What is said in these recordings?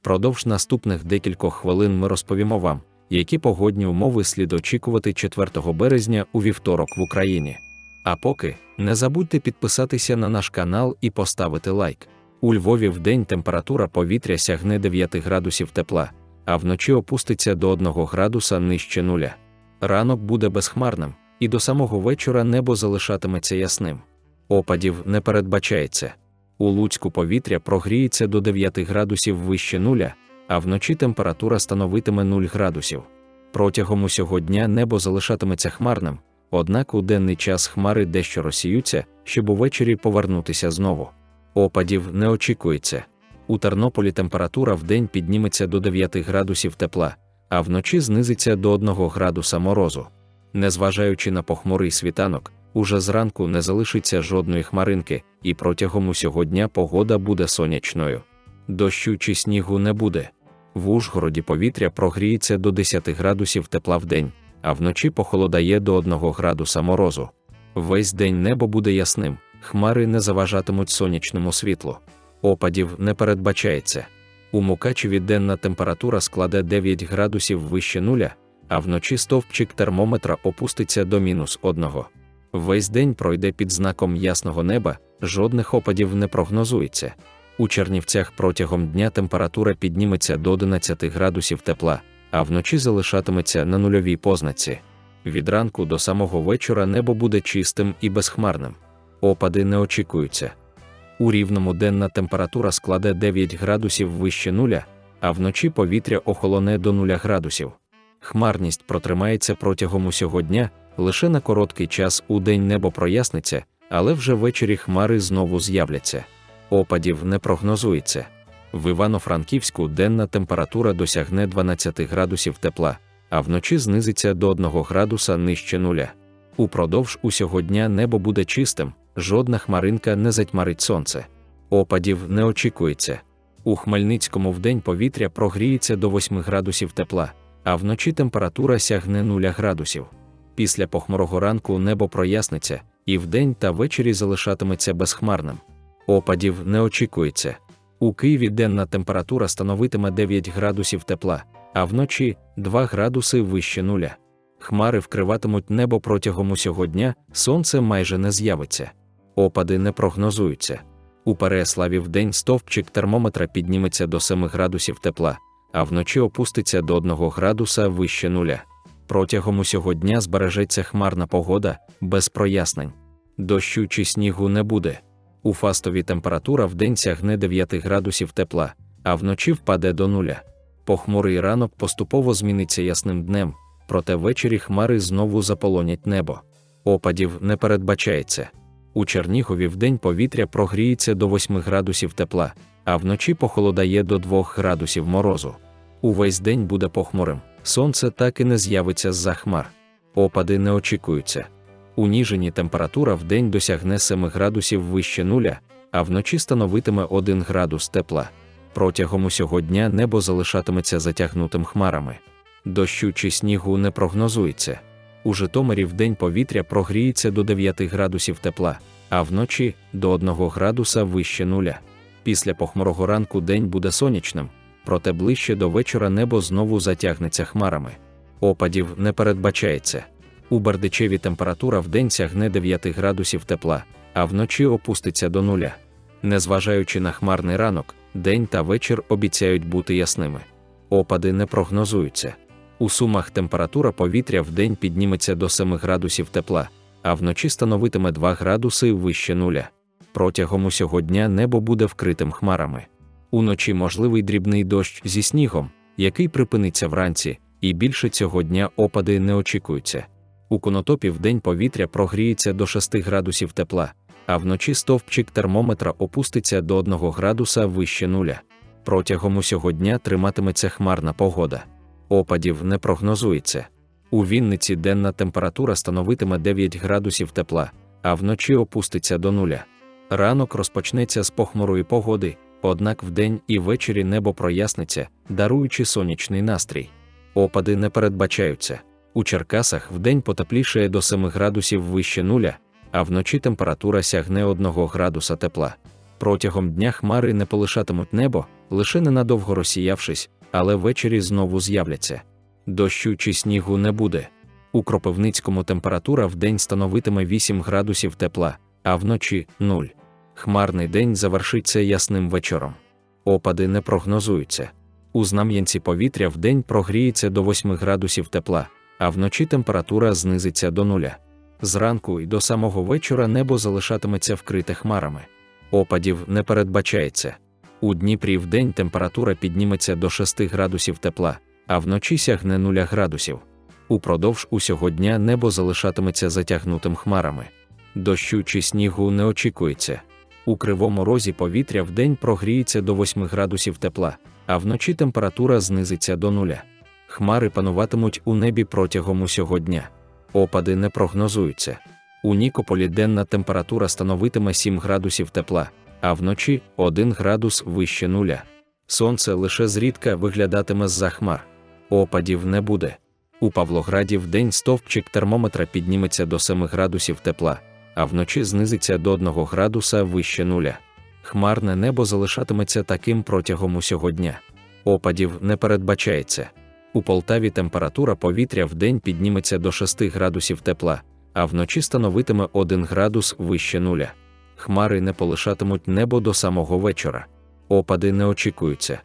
Впродовж наступних декількох хвилин ми розповімо вам, які погодні умови слід очікувати 4 березня у вівторок в Україні. А поки не забудьте підписатися на наш канал і поставити лайк. У Львові вдень температура повітря сягне 9 градусів тепла, а вночі опуститься до 1 градуса нижче нуля. Ранок буде безхмарним, і до самого вечора небо залишатиметься ясним. Опадів не передбачається. У Луцьку повітря прогріється до 9 градусів вище нуля, а вночі температура становитиме 0 градусів. Протягом усього дня небо залишатиметься хмарним, однак у денний час хмари дещо розсіються, щоб увечері повернутися знову. Опадів не очікується. У Тернополі температура в день підніметься до 9 градусів тепла, а вночі знизиться до 1 градуса морозу. Незважаючи на похмурий світанок, уже зранку не залишиться жодної хмаринки, і протягом усього дня погода буде сонячною. Дощу чи снігу не буде. В Ужгороді повітря прогріється до 10 градусів тепла в день, а вночі похолодає до 1 градуса морозу. Весь день небо буде ясним, хмари не заважатимуть сонячному світлу. Опадів не передбачається. У Мукачеві денна температура складе 9 градусів вище нуля, а вночі стовпчик термометра опуститься до мінус одного. Весь день пройде під знаком ясного неба, жодних опадів не прогнозується. У Чернівцях протягом дня температура підніметься до 11 градусів тепла, а вночі залишатиметься на нульовій познаці. Від ранку до самого вечора небо буде чистим і безхмарним. Опади не очікуються. У рівному денна температура складе 9 градусів вище нуля, а вночі повітря охолоне до 0 градусів. Хмарність протримається протягом усього дня, лише на короткий час у день небо проясниться, але вже ввечері хмари знову з'являться. Опадів не прогнозується. В Івано-Франківську денна температура досягне 12 градусів тепла, а вночі знизиться до 1 градуса нижче нуля. Упродовж усього дня небо буде чистим, жодна хмаринка не затьмарить сонце. Опадів не очікується. У Хмельницькому вдень повітря прогріється до 8 градусів тепла, а вночі температура сягне 0 градусів. Після похмурого ранку небо проясниться, і вдень та ввечері залишатиметься безхмарним. Опадів не очікується. У Києві денна температура становитиме 9 градусів тепла, а вночі 2 градуси вище нуля. Хмари вкриватимуть небо протягом усього дня, сонце майже не з'явиться. Опади не прогнозуються. У Переяславі вдень стовпчик термометра підніметься до 7 градусів тепла, а вночі опуститься до 1 градуса вище нуля. Протягом усього дня збережеться хмарна погода, без прояснень. Дощу чи снігу не буде. У фастові температура вдень сягне 9 градусів тепла, а вночі впаде до нуля. Похмурий ранок поступово зміниться ясним днем, проте ввечері хмари знову заполонять небо. Опадів не передбачається. У Чернігові вдень повітря прогріється до 8 градусів тепла, а вночі похолодає до 2 градусів морозу. Увесь день буде похмурим, сонце так і не з'явиться з-за хмар. Опади не очікуються. У Ніжині температура в день досягне 7 градусів вище нуля, а вночі становитиме 1 градус тепла. Протягом усього дня небо залишатиметься затягнутим хмарами. Дощу чи снігу не прогнозується. У Житомирі в день повітря прогріється до 9 градусів тепла, а вночі до 1 градуса вище нуля. Після похмурого ранку день буде сонячним, проте ближче до вечора небо знову затягнеться хмарами. Опадів не передбачається. У Бердичеві температура в день сягне 9 градусів тепла, а вночі опуститься до нуля. Незважаючи на хмарний ранок, день та вечір обіцяють бути ясними. Опади не прогнозуються. У сумах температура повітря в день підніметься до 7 градусів тепла, а вночі становитиме 2 градуси вище нуля. Протягом усього дня небо буде вкритим хмарами. Уночі можливий дрібний дощ зі снігом, який припиниться вранці, і більше цього дня опади не очікуються. У конотопі в день повітря прогріється до 6 градусів тепла, а вночі стовпчик термометра опуститься до 1 градуса вище нуля. Протягом усього дня триматиметься хмарна погода. Опадів не прогнозується. У Вінниці денна температура становитиме 9 градусів тепла, а вночі опуститься до нуля. Ранок розпочнеться з похмурої погоди, однак вдень і ввечері небо проясниться, даруючи сонячний настрій. Опади не передбачаються. У Черкасах вдень потеплішає до 7 градусів вище нуля, а вночі температура сягне 1 градуса тепла. Протягом дня хмари не полишатимуть небо, лише ненадовго розсіявшись, але ввечері знову з'являться. Дощу чи снігу не буде. У Кропивницькому температура в день становитиме 8 градусів тепла, а вночі 0. Хмарний день завершиться ясним вечором. Опади не прогнозуються. У Знам'янці повітря в день прогріється до 8 градусів тепла, а вночі температура знизиться до нуля. Зранку і до самого вечора небо залишатиметься вкрите хмарами. Опадів не передбачається. У Дніпрі в день температура підніметься до 6 градусів тепла, а вночі сягне 0 градусів. Упродовж усього дня небо залишатиметься затягнутим хмарами. Дощу чи снігу не очікується. У кривому розі повітря в день прогріється до 8 градусів тепла, а вночі температура знизиться до нуля. Хмари пануватимуть у небі протягом усього дня. Опади не прогнозуються. У Нікополі денна температура становитиме 7 градусів тепла, а вночі 1 градус вище нуля. Сонце лише зрідка виглядатиме з-за хмар. Опадів не буде. У Павлограді в день стовпчик термометра підніметься до 7 градусів тепла, а вночі знизиться до 1 градуса вище нуля. Хмарне небо залишатиметься таким протягом усього дня. Опадів не передбачається. У Полтаві температура повітря в день підніметься до 6 градусів тепла, а вночі становитиме 1 градус вище нуля. Хмари не полишатимуть небо до самого вечора. Опади не очікуються.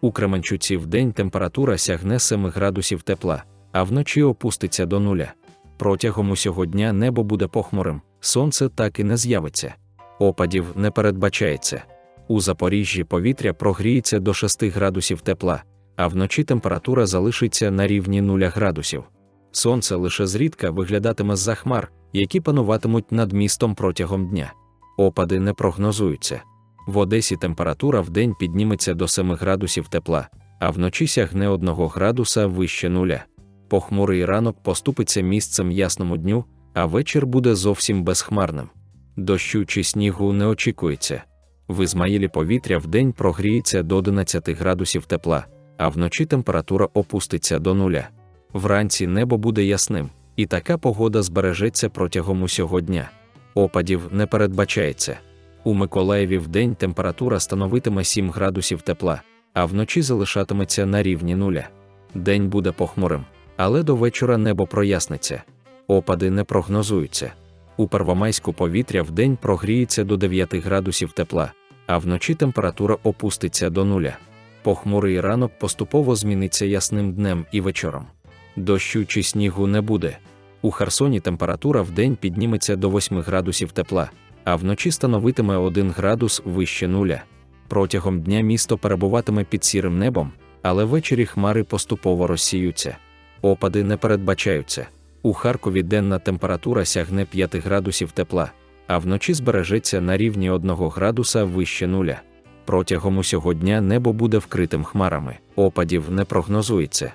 У Кременчуці в день температура сягне 7 градусів тепла, а вночі опуститься до нуля. Протягом усього дня небо буде похмурим, сонце так і не з'явиться. Опадів не передбачається. У Запоріжжі повітря прогріється до 6 градусів тепла, а вночі температура залишиться на рівні 0 градусів. Сонце лише зрідка виглядатиме з-за хмар, які пануватимуть над містом протягом дня. Опади не прогнозуються. В Одесі температура в день підніметься до 7 градусів тепла, а вночі сягне 1 градуса вище нуля. Похмурий ранок поступиться місцем ясному дню, а вечір буде зовсім безхмарним. Дощу чи снігу не очікується. В Ізмаїлі повітря в день прогріється до 11 градусів тепла, а вночі температура опуститься до нуля. Вранці небо буде ясним, і така погода збережеться протягом усього дня. Опадів не передбачається. У Миколаєві в день температура становитиме 7 градусів тепла, а вночі залишатиметься на рівні нуля. День буде похмурим, але до вечора небо проясниться. Опади не прогнозуються. У Первомайську повітря в день прогріється до 9 градусів тепла, а вночі температура опуститься до нуля. Похмурий ранок поступово зміниться ясним днем і вечором. Дощу чи снігу не буде. У Херсоні температура в день підніметься до 8 градусів тепла, а вночі становитиме 1 градус вище нуля. Протягом дня місто перебуватиме під сірим небом, але ввечері хмари поступово розсіються. Опади не передбачаються. У Харкові денна температура сягне 5 градусів тепла, а вночі збережеться на рівні 1 градуса вище нуля. Протягом усього дня небо буде вкритим хмарами, опадів не прогнозується.